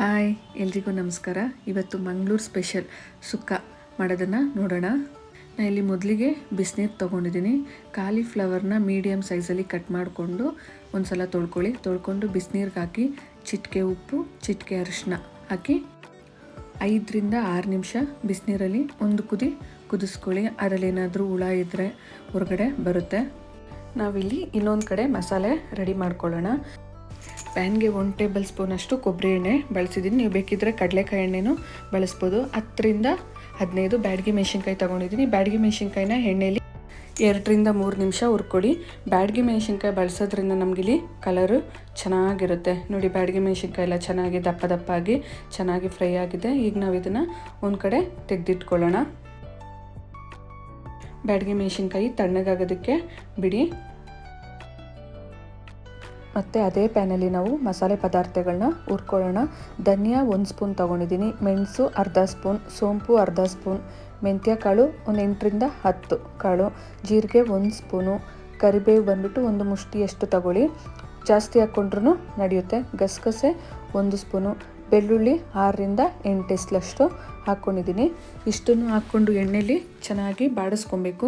Hi, ಎಲ್ರಿಗೂ ನಮಸ್ಕಾರ. ಇವತ್ತು ಮಂಗಳೂರು ಸ್ಪೆಷಲ್ ಸುಕ್ಕ ಮಾಡೋದನ್ನು ನೋಡೋಣ. ನಾನು ಇಲ್ಲಿ ಮೊದಲಿಗೆ ಬಿಸಿನೀರು ತೊಗೊಂಡಿದ್ದೀನಿ. ಕಾಲಿಫ್ಲವರ್ನ ಮೀಡಿಯಮ್ ಸೈಜಲ್ಲಿ ಕಟ್ ಮಾಡಿಕೊಂಡು ಒಂದು ಸಲ ತೊಳ್ಕೊಳ್ಳಿ. ತೊಳ್ಕೊಂಡು ಬಿಸಿನೀರಿಗೆ ಹಾಕಿ, ಚಿಟಿಕೆ ಉಪ್ಪು, ಚಿಟಿಕೆ ಅರಿಶಿನ ಹಾಕಿ ಐದರಿಂದ ಆರು ನಿಮಿಷ ಬಿಸಿನೀರಲ್ಲಿ ಒಂದು ಕುದಿ ಕುದಿಸ್ಕೊಳ್ಳಿ. ಅದರಲ್ಲೇನಾದರೂ ಹುಳ ಇದ್ದರೆ ಹೊರಗಡೆ ಬರುತ್ತೆ. ನಾವಿಲ್ಲಿ ಇನ್ನೊಂದು ಕಡೆ ಮಸಾಲೆ ರೆಡಿ ಮಾಡ್ಕೊಳ್ಳೋಣ. ಪ್ಯಾನ್ಗೆ ಒನ್ ಟೇಬಲ್ ಸ್ಪೂನಷ್ಟು ಕೊಬ್ಬರಿ ಎಣ್ಣೆ ಬಳಸಿದ್ದೀನಿ. ನೀವು ಬೇಕಿದ್ದರೆ ಕಡಲೆಕಾಯಿ ಎಣ್ಣೆನೂ ಬಳಸ್ಬೋದು. ಹತ್ತರಿಂದ ಹದಿನೈದು ಬ್ಯಾಡಗಿ ಮೆಣಸಿನ್ಕಾಯಿ ತೊಗೊಂಡಿದ್ದೀನಿ. ಬ್ಯಾಡಗಿ ಮೆಣಸಿನ್ಕಾಯಿನ ಎಣ್ಣೆಲಿ ಎರಡರಿಂದ ಮೂರು ನಿಮಿಷ ಹುರ್ಕೊಡಿ ಬ್ಯಾಡಗಿ ಮೆಣಸಿನ್ಕಾಯಿ ಬಳಸೋದ್ರಿಂದ ನಮಗಿಲ್ಲಿ ಕಲರು ಚೆನ್ನಾಗಿರುತ್ತೆ. ನೋಡಿ, ಬ್ಯಾಡಗಿ ಮೆಣಸಿನ್ಕಾಯಿ ಎಲ್ಲ ಚೆನ್ನಾಗಿ ದಪ್ಪ ದಪ್ಪಾಗಿ ಚೆನ್ನಾಗಿ ಫ್ರೈ ಆಗಿದೆ. ಈಗ ನಾವು ಇದನ್ನು ಒಂದು ಕಡೆ ತೆಗೆದಿಟ್ಕೊಳ್ಳೋಣ. ಬ್ಯಾಡಗಿ ಮೆಣಸಿನ್ಕಾಯಿ ತಣ್ಣಗಾಗೋದಕ್ಕೆ ಬಿಡಿ. ಮತ್ತು ಅದೇ ಪ್ಯಾನಲ್ಲಿ ನಾವು ಮಸಾಲೆ ಪದಾರ್ಥಗಳನ್ನ ಹುರ್ಕೊಳ್ಳೋಣ. ಧನಿಯಾ ಒಂದು ಸ್ಪೂನ್ ತೊಗೊಂಡಿದ್ದೀನಿ. ಮೆಣಸು ಅರ್ಧ ಸ್ಪೂನ್, ಸೋಂಪು ಅರ್ಧ ಸ್ಪೂನ್, ಮೆಂತ್ಯ ಕಾಳು ಒಂದು ಎಂಟರಿಂದ ಹತ್ತು ಕಾಳು, ಜೀರಿಗೆ ಒಂದು ಸ್ಪೂನು, ಕರಿಬೇವು ಬಂದುಬಿಟ್ಟು ಒಂದು ಮುಷ್ಟಿಯಷ್ಟು ತಗೊಳ್ಳಿ. ಜಾಸ್ತಿ ಹಾಕ್ಕೊಂಡ್ರೂ ನಡೆಯುತ್ತೆ. ಗಸಗಸೆ ಒಂದು ಸ್ಪೂನು, ಬೆಳ್ಳುಳ್ಳಿ ಆರರಿಂದ ಎಂಟು ಎಸ್ಲಷ್ಟು ಹಾಕ್ಕೊಂಡಿದ್ದೀನಿ ಇಷ್ಟನ್ನು ಹಾಕ್ಕೊಂಡು ಎಣ್ಣೆಲಿ ಚೆನ್ನಾಗಿ ಬಾಡಿಸ್ಕೊಬೇಕು.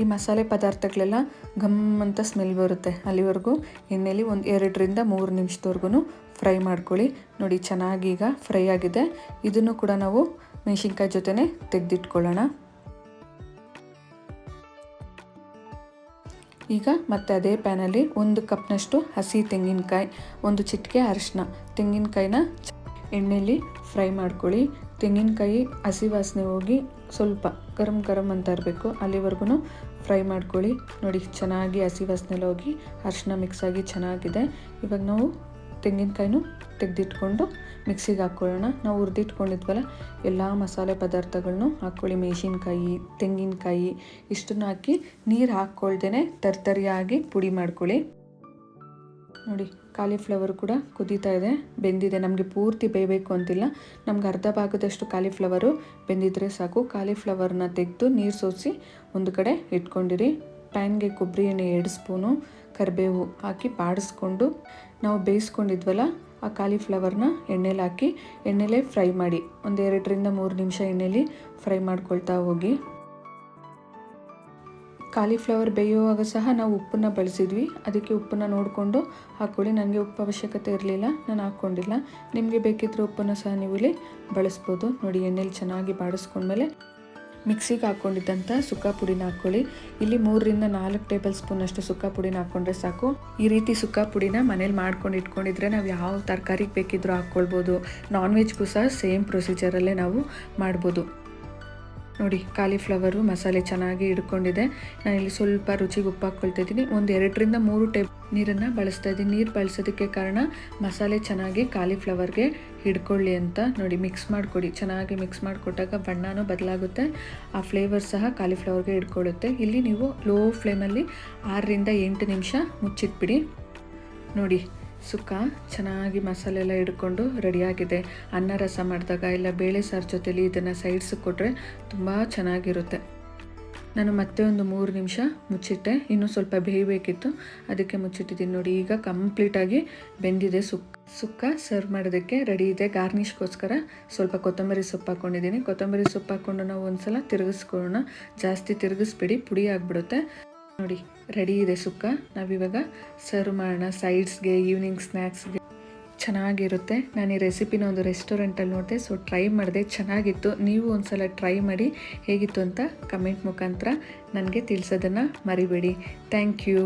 ಈ ಮಸಾಲೆ ಪದಾರ್ಥಗಳೆಲ್ಲ ಘಮ್ ಅಂತ ಸ್ಮೆಲ್ ಬರುತ್ತೆ ಅಲ್ಲಿವರೆಗೂ. ಎಣ್ಣೆಯಲ್ಲಿ ಒಂದು ಎರಡರಿಂದ ಮೂರು ನಿಮಿಷದವರೆಗೂ ಫ್ರೈ ಮಾಡ್ಕೊಳ್ಳಿ. ನೋಡಿ ಚೆನ್ನಾಗಿ ಈಗ ಫ್ರೈ ಆಗಿದೆ. ಇದನ್ನು ಕೂಡ ನಾವು ಮೆಣಸಿನ್ಕಾಯಿ ಜೊತೆನೇ ತೆಗೆದಿಟ್ಕೊಳ್ಳೋಣ. ಈಗ ಮತ್ತೆ ಅದೇ ಪ್ಯಾನಲ್ಲಿ ಒಂದು ಕಪ್ನಷ್ಟು ಹಸಿ ತೆಂಗಿನಕಾಯಿ, ಒಂದು ಚಿಟಿಕೆ ಅರಿಶಿನ ತೆಂಗಿನಕಾಯಿನ ಎಣ್ಣೆಯಲ್ಲಿ ಫ್ರೈ ಮಾಡ್ಕೊಳ್ಳಿ. ತೆಂಗಿನಕಾಯಿ ಹಸಿ ವಾಸನೆ ಹೋಗಿ ಸ್ವಲ್ಪ ಗರಂ ಗರಂ ಅಂತ ಇರಬೇಕು. ಅಲ್ಲಿವರೆಗೂ ಫ್ರೈ ಮಾಡ್ಕೊಳ್ಳಿ. ನೋಡಿ, ಚೆನ್ನಾಗಿ ಹಸಿ ವಾಸನೆಲ್ಲ ಹೋಗಿ ಅರಿಶಿನ ಮಿಕ್ಸ್ ಆಗಿ ಚೆನ್ನಾಗಿದೆ. ಇವಾಗ ನಾವು ತೆಂಗಿನಕಾಯಿನೂ ತೆಗೆದಿಟ್ಕೊಂಡು ಮಿಕ್ಸಿಗೆ ಹಾಕ್ಕೊಳ್ಳೋಣ. ನಾವು ಹುರಿದಿಟ್ಕೊಂಡಿದ್ವಲ್ಲ, ಎಲ್ಲ ಮಸಾಲೆ ಪದಾರ್ಥಗಳನ್ನೂ ಹಾಕ್ಕೊಳ್ಳಿ. ಮೆಣಸಿನ್ಕಾಯಿ, ತೆಂಗಿನಕಾಯಿ, ಇಷ್ಟನ್ನು ಹಾಕಿ ನೀರು ಹಾಕ್ಕೊಳ್ದೇ ತರ್ತರಿಯಾಗಿ ಪುಡಿ ಮಾಡ್ಕೊಳ್ಳಿ. ನೋಡಿ ಕಾಲಿಫ್ಲವರ್ ಕೂಡ ಕುದೀತಾ ಇದೆ. ಬೆಂದಿದೆ. ನಮಗೆ ಪೂರ್ತಿ ಬೇಯಬೇಕು ಅಂತಿಲ್ಲ. ನಮ್ಗೆ ಅರ್ಧ ಭಾಗದಷ್ಟು ಕಾಲಿಫ್ಲವರು ಬೆಂದಿದ್ರೆ ಸಾಕು. ಕಾಲಿಫ್ಲವರ್ನ ತೆಗೆದು ನೀರು ಸೋಸಿ ಒಂದು ಕಡೆ ಇಟ್ಕೊಂಡಿರಿ. ಪ್ಯಾನ್ಗೆ ಕೊಬ್ಬರಿ ಎಣ್ಣೆ ಎರಡು ಸ್ಪೂನು, ಕರಿಬೇವು ಹಾಕಿ ಬಾಡಿಸ್ಕೊಂಡು ನಾವು ಬೇಯಿಸ್ಕೊಂಡಿದ್ವಲ್ಲ, ಆ ಕಾಲಿಫ್ಲವರ್ನ ಎಣ್ಣೆಲಿ ಹಾಕಿ ಎಣ್ಣೆಲೇ ಫ್ರೈ ಮಾಡಿ. ಒಂದು ಎರಡರಿಂದ ಮೂರು ನಿಮಿಷ ಎಣ್ಣೆಲಿ ಫ್ರೈ ಮಾಡ್ಕೊಳ್ತಾ ಹೋಗಿ. ಕಾಲಿಫ್ಲವರ್ ಬೇಯುವಾಗ ಸಹ ನಾವು ಉಪ್ಪನ್ನು ಬಳಸಿದ್ವಿ. ಅದಕ್ಕೆ ಉಪ್ಪನ್ನು ನೋಡಿಕೊಂಡು ಹಾಕ್ಕೊಳ್ಳಿ ನನಗೆ ಉಪ್ಪು ಅವಶ್ಯಕತೆ ಇರಲಿಲ್ಲ. ನಾನು ಹಾಕ್ಕೊಂಡಿಲ್ಲ. ನಿಮಗೆ ಬೇಕಿದ್ದರೆ ಉಪ್ಪನ್ನು ಸಹ ನೀವು ಇಲ್ಲಿ ಬಳಸ್ಬೋದು. ನೋಡಿ, ಎಣ್ಣೆಲಿ ಚೆನ್ನಾಗಿ ಬಾಡಿಸ್ಕೊಂಡ್ಮೇಲೆ ಮಿಕ್ಸಿಗೆ ಹಾಕ್ಕೊಂಡಿದ್ದಂಥ ಸುಕ್ಕ ಪುಡಿನ ಹಾಕ್ಕೊಳ್ಳಿ ಇಲ್ಲಿ ಮೂರರಿಂದ ನಾಲ್ಕು ಟೇಬಲ್ ಸ್ಪೂನಷ್ಟು ಸುಕ್ಕ ಪುಡಿನ ಹಾಕ್ಕೊಂಡ್ರೆ ಸಾಕು. ಈ ರೀತಿ ಸುಕ್ಕ ಪುಡಿನ ಮನೇಲಿ ಮಾಡ್ಕೊಂಡು ಇಟ್ಕೊಂಡಿದ್ರೆ ನಾವು ಯಾವ ತರಕಾರಿಗೆ ಬೇಕಿದ್ರೂ ಹಾಕ್ಕೊಳ್ಬೋದು. ನಾನ್ ವೆಜ್ಗೂ ಸಹ ಸೇಮ್ ಪ್ರೊಸೀಜರಲ್ಲೇ ನಾವು ಮಾಡ್ಬೋದು. ನೋಡಿ ಕಾಲಿಫ್ಲವರು ಮಸಾಲೆ ಚೆನ್ನಾಗಿ ಹಿಡ್ಕೊಂಡಿದೆ. ನಾನಿಲ್ಲಿ ಸ್ವಲ್ಪ ರುಚಿಗೆ ಉಪ್ಪು ಹಾಕ್ಕೊಳ್ತಾ ಇದ್ದೀನಿ. ಒಂದು ಎರಡರಿಂದ ಮೂರು ಟೇಬ್ ನೀರನ್ನು ಬಳಸ್ತಾ ಇದ್ದೀನಿ. ನೀರು ಬಳಸೋದಕ್ಕೆ ಕಾರಣ ಮಸಾಲೆ ಚೆನ್ನಾಗಿ ಕಾಲಿಫ್ಲವರ್ಗೆ ಹಿಡ್ಕೊಳ್ಳಿ ಅಂತ ನೋಡಿ ಮಿಕ್ಸ್ ಮಾಡಿಕೊಡಿ. ಚೆನ್ನಾಗಿ ಮಿಕ್ಸ್ ಮಾಡಿಕೊಟ್ಟಾಗ ಬಣ್ಣನೂ ಬದಲಾಗುತ್ತೆ. ಆ ಫ್ಲೇವರ್ ಸಹ ಕಾಲಿಫ್ಲವರ್ಗೆ ಹಿಡ್ಕೊಳ್ಳುತ್ತೆ. ಇಲ್ಲಿ ನೀವು ಲೋ ಫ್ಲೇಮಲ್ಲಿ ಆರರಿಂದ ಎಂಟು ನಿಮಿಷ ಮುಚ್ಚಿಟ್ಬಿಡಿ. ನೋಡಿ ಸುಕ್ಕ ಚೆನ್ನಾಗಿ ಮಸಾಲೆ ಎಲ್ಲ ಹಿಡ್ಕೊಂಡು ರೆಡಿಯಾಗಿದೆ. ಅನ್ನ ರಸ ಮಾಡಿದಾಗ ಇಲ್ಲ ಬೇಳೆ ಸಾರು ಜೊತೆಲಿ ಇದನ್ನು ಸೈಡ್ಸ್ ಕೊಟ್ಟರೆ ತುಂಬ ಚೆನ್ನಾಗಿರುತ್ತೆ. ನಾನು ಮತ್ತೆ ಒಂದು ಮೂರು ನಿಮಿಷ ಮುಚ್ಚಿಟ್ಟೆ. ಇನ್ನೂ ಸ್ವಲ್ಪ ಬೇಯಬೇಕಿತ್ತು. ಅದಕ್ಕೆ ಮುಚ್ಚಿಟ್ಟಿದ್ದೀನಿ ನೋಡಿ, ಈಗ ಕಂಪ್ಲೀಟಾಗಿ ಬೆಂದಿದೆ ಸುಕ್ಕ ಸುಕ್ಕ ಸರ್ವ್ ಮಾಡೋದಕ್ಕೆ ರೆಡಿ ಇದೆ. ಗಾರ್ನಿಷ್ಗೋಸ್ಕರ ಸ್ವಲ್ಪ ಕೊತ್ತಂಬರಿ ಸೊಪ್ಪು ಹಾಕ್ಕೊಂಡಿದ್ದೀನಿ ಕೊತ್ತಂಬರಿ ಸೊಪ್ಪು ಹಾಕ್ಕೊಂಡು ನಾವು ಒಂದ್ಸಲ ತಿರುಗಿಸ್ಕೊಳ್ಳೋಣ. ಜಾಸ್ತಿ ತಿರುಗಿಸ್ಬಿಡಿ, ಪುಡಿ ಆಗಿಬಿಡುತ್ತೆ. ನೋಡಿ ರೆಡಿ ಇದೆ ಸುಕ್ಕ. ನಾವಿವಾಗ ಸರ್ವ್ ಮಾಡೋಣ ಸೈಡ್ಸ್ಗೆ ಈವ್ನಿಂಗ್ ಸ್ನ್ಯಾಕ್ಸ್ಗೆ ಚೆನ್ನಾಗಿರುತ್ತೆ. ನಾನು ಈ ರೆಸಿಪಿನ ಒಂದು ರೆಸ್ಟೋರೆಂಟಲ್ಲಿ ನೋಡಿದೆ ಸೊ ಟ್ರೈ ಮಾಡಿದೆ. ಚೆನ್ನಾಗಿತ್ತು. ನೀವು ಒಂದ್ಸಲ ಟ್ರೈ ಮಾಡಿ ಹೇಗಿತ್ತು ಅಂತ ಕಮೆಂಟ್ ಮುಖಾಂತರ ನನಗೆ ತಿಳಿಸೋದನ್ನು ಮರಿಬೇಡಿ. Thank you